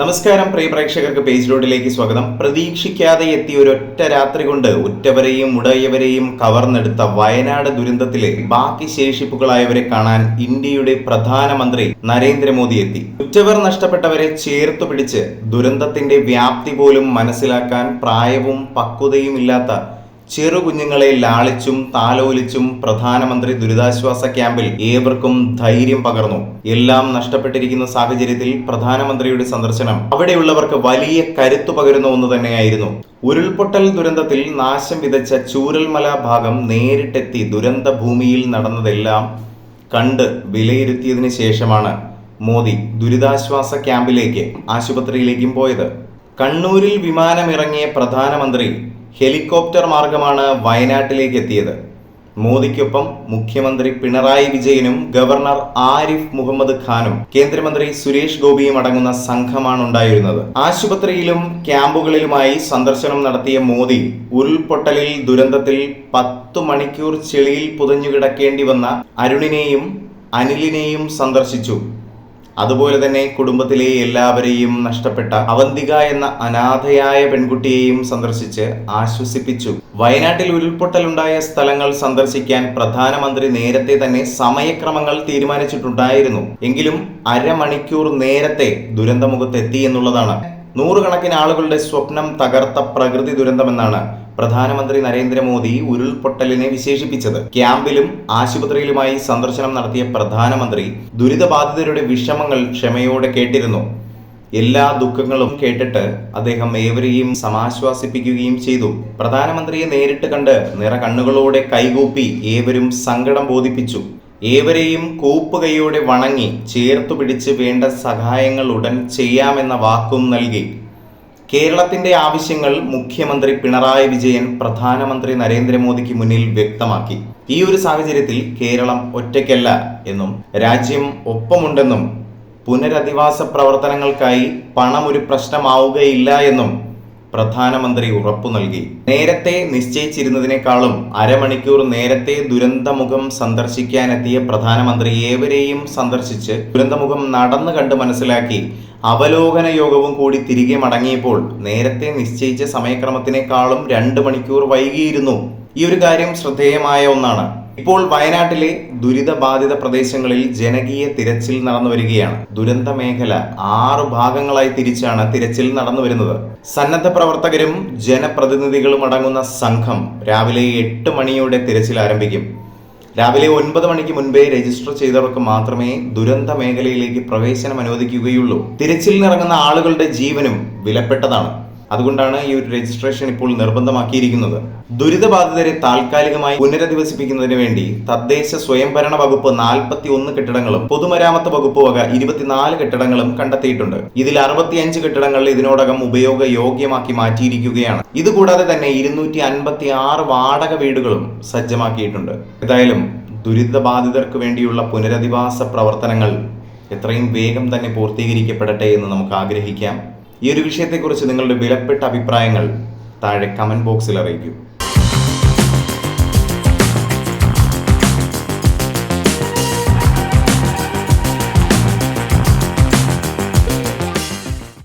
നമസ്കാരം പ്രിയ പ്രേക്ഷകർക്ക് പേജ് റോഡിലേക്ക് സ്വാഗതം. പ്രതീക്ഷിക്കാതെ എത്തിയ ഒരൊറ്റ രാത്രി കൊണ്ട് ഉറ്റവരെയും ഉടയവരെയും കവർന്നെടുത്ത വയനാട് ദുരന്തത്തിലെ ബാക്കി ശേഷിപ്പുകളായവരെ കാണാൻ ഇന്ത്യയുടെ പ്രധാനമന്ത്രി നരേന്ദ്രമോദി എത്തി. ഉറ്റവർ നഷ്ടപ്പെട്ടവരെ ചേർത്തു പിടിച്ച് ദുരന്തത്തിന്റെ വ്യാപ്തി പോലും മനസ്സിലാക്കാൻ പ്രായവും പക്വതയും ഇല്ലാത്ത ചെറു കുഞ്ഞുങ്ങളെ ലാളിച്ചും താലോലിച്ചും പ്രധാനമന്ത്രി ദുരിതാശ്വാസ ക്യാമ്പിൽ ഏവർക്കും ധൈര്യം പകർന്നു. എല്ലാം നഷ്ടപ്പെട്ടിരിക്കുന്ന സാഹചര്യത്തിൽ പ്രധാനമന്ത്രിയുടെ സന്ദർശനം അവിടെയുള്ളവർക്ക് വലിയ കരുത്തു പകരുന്ന ഒന്ന് തന്നെയായിരുന്നു. ഉരുൾപൊട്ടൽ ദുരന്തത്തിൽ നാശം വിതച്ച ചൂരൽമല ഭാഗം നേരിട്ടെത്തി ദുരന്ത ഭൂമിയിൽ നടന്നതെല്ലാം കണ്ട് വിലയിരുത്തിയതിനു ശേഷമാണ് മോദി ദുരിതാശ്വാസ ക്യാമ്പിലേക്ക് ആശുപത്രിയിലേക്കും പോയത്. കണ്ണൂരിൽ വിമാനമിറങ്ങിയ പ്രധാനമന്ത്രി ഹെലികോപ്റ്റർ മാർഗമാണ് വയനാട്ടിലേക്ക് എത്തിയത് മോദിക്കൊപ്പം മുഖ്യമന്ത്രി പിണറായി വിജയനും ഗവർണർ ആരിഫ് മുഹമ്മദ് ഖാനും കേന്ദ്രമന്ത്രി സുരേഷ് ഗോപിയും അടങ്ങുന്ന സംഘമാണ് ഉണ്ടായിരുന്നത് ആശുപത്രിയിലും ക്യാമ്പുകളിലുമായി സന്ദർശനം നടത്തിയ മോദി ഉരുൾപൊട്ടലിൽ ദുരന്തത്തിൽ പത്തു മണിക്കൂർ ചെളിയിൽ പുതഞ്ഞു കിടക്കേണ്ടി വന്ന അരുണിനെയും അനിലിനെയും സന്ദർശിച്ചു. അതുപോലെ തന്നെ കുടുംബത്തിലെ എല്ലാവരെയും നഷ്ടപ്പെട്ട അവന്തിക എന്ന അനാഥയായ പെൺകുട്ടിയെയും സന്ദർശിച്ച് ആശ്വസിപ്പിച്ചു. വയനാട്ടിൽ ഉരുൾപൊട്ടലുണ്ടായ സ്ഥലങ്ങൾ സന്ദർശിക്കാൻ പ്രധാനമന്ത്രി നേരത്തെ തന്നെ സമയക്രമങ്ങൾ തീരുമാനിച്ചിട്ടുണ്ടായിരുന്നു. എങ്കിലും അരമണിക്കൂർ നേരത്തെ ദുരന്തമുഖത്തെത്തി എന്നുള്ളതാണ്. നൂറുകണക്കിന് ആളുകളുടെ സ്വപ്നം തകർത്ത പ്രകൃതി ദുരന്തമെന്നാണ് പ്രധാനമന്ത്രി നരേന്ദ്രമോദി ഉരുൾപൊട്ടലിനെ വിശേഷിപ്പിച്ചത്. ക്യാമ്പിലും ആശുപത്രിയിലുമായി സന്ദർശനം നടത്തിയ പ്രധാനമന്ത്രി ദുരിതബാധിതരുടെ വിഷമങ്ങൾ ക്ഷമയോടെ കേട്ടിരുന്നു. എല്ലാ ദുഃഖങ്ങളും കേട്ടിട്ട് അദ്ദേഹം ഏവരെയും സമാശ്വാസിപ്പിക്കുകയും ചെയ്തു. പ്രധാനമന്ത്രിയെ നേരിട്ട് കണ്ട് നിറ കണ്ണുകളോടെ കൈകൂപ്പി ഏവരും സങ്കടം ബോധിപ്പിച്ചു. ഏവരെയും കൂപ്പുകൈയോടെ വണങ്ങി ചേർത്തു പിടിച്ച് വേണ്ട സഹായങ്ങൾ ഉടൻ ചെയ്യാമെന്ന വാക്കും നൽകി. കേരളത്തിന്റെ ആവശ്യങ്ങൾ മുഖ്യമന്ത്രി പിണറായി വിജയൻ പ്രധാനമന്ത്രി നരേന്ദ്രമോദിക്ക് മുന്നിൽ വ്യക്തമാക്കി. ഈ ഒരു സാഹചര്യത്തിൽ കേരളം ഒറ്റയ്ക്കല്ല എന്നും രാജ്യം ഒപ്പമുണ്ടെന്നും പുനരധിവാസ പ്രവർത്തനങ്ങൾക്കായി പണം ഒരു പ്രശ്നമാവുകയില്ല എന്നും പ്രധാനമന്ത്രി ഉറപ്പു നൽകി. നേരത്തെ നിശ്ചയിച്ചിരുന്നതിനേക്കാളും അരമണിക്കൂർ നേരത്തെ ദുരന്തമുഖം സന്ദർശിക്കാനെത്തിയ പ്രധാനമന്ത്രി ഏവരെയും സന്ദർശിച്ച് ദുരന്തമുഖം നടന്നു കണ്ട് മനസ്സിലാക്കി അവലോകന യോഗവും കൂടി തിരികെ മടങ്ങിയപ്പോൾ നേരത്തെ നിശ്ചയിച്ച സമയക്രമത്തിനേക്കാളും രണ്ട് മണിക്കൂർ വൈകിയിരുന്നു. ഈ ഒരു കാര്യം ശ്രദ്ധേയമായ ഒന്നാണ്. ഇപ്പോൾ വയനാട്ടിലെ ദുരിതബാധിത പ്രദേശങ്ങളിൽ ജനകീയ തിരച്ചിൽ നടന്നു വരികയാണ്. ദുരന്ത മേഖല ആറു ഭാഗങ്ങളായി തിരിച്ചാണ് തിരച്ചിൽ നടന്നു വരുന്നത്. സന്നദ്ധ പ്രവർത്തകരും ജനപ്രതിനിധികളും അടങ്ങുന്ന സംഘം രാവിലെ എട്ട് മണിയോടെ തിരച്ചിൽ ആരംഭിക്കും. രാവിലെ ഒൻപത് മണിക്ക് മുൻപേ രജിസ്റ്റർ ചെയ്തവർക്ക് മാത്രമേ ദുരന്ത മേഖലയിലേക്ക് പ്രവേശനം അനുവദിക്കുകയുള്ളൂ തിരച്ചിലിനിറങ്ങുന്ന ആളുകളുടെ ജീവനും വിലപ്പെട്ടതാണ്. അതുകൊണ്ടാണ് ഈ ഒരു രജിസ്ട്രേഷൻ ഇപ്പോൾ നിർബന്ധമാക്കിയിരിക്കുന്നത്. ദുരിതബാധിതരെ താൽക്കാലികമായി പുനരധിവസിപ്പിക്കുന്നതിന് വേണ്ടി തദ്ദേശ സ്വയംഭരണ വകുപ്പ് നാൽപ്പത്തി ഒന്ന് കെട്ടിടങ്ങളും പൊതുമരാമത്ത് വകുപ്പ് വക ഇരുപത്തിനാല് കെട്ടിടങ്ങളും കണ്ടെത്തിയിട്ടുണ്ട്. ഇതിൽ അറുപത്തിയഞ്ച് കെട്ടിടങ്ങൾ ഇതിനോടകം ഉപയോഗ യോഗ്യമാക്കി മാറ്റിയിരിക്കുകയാണ്. ഇതുകൂടാതെ തന്നെ ഇരുന്നൂറ്റി അൻപത്തി ആറ് വാടക വീടുകളും സജ്ജമാക്കിയിട്ടുണ്ട്. ഏതായാലും ദുരിതബാധിതർക്ക് വേണ്ടിയുള്ള പുനരധിവാസ പ്രവർത്തനങ്ങൾ എത്രയും വേഗം തന്നെ പൂർത്തീകരിക്കപ്പെടട്ടെ എന്ന് നമുക്ക് ആഗ്രഹിക്കാം. ഈ ഒരു വിഷയത്തെക്കുറിച്ച് നിങ്ങളുടെ വിലപ്പെട്ട അഭിപ്രായങ്ങൾ താഴെ കമന്റ് ബോക്സിൽ അറിയിക്കൂ.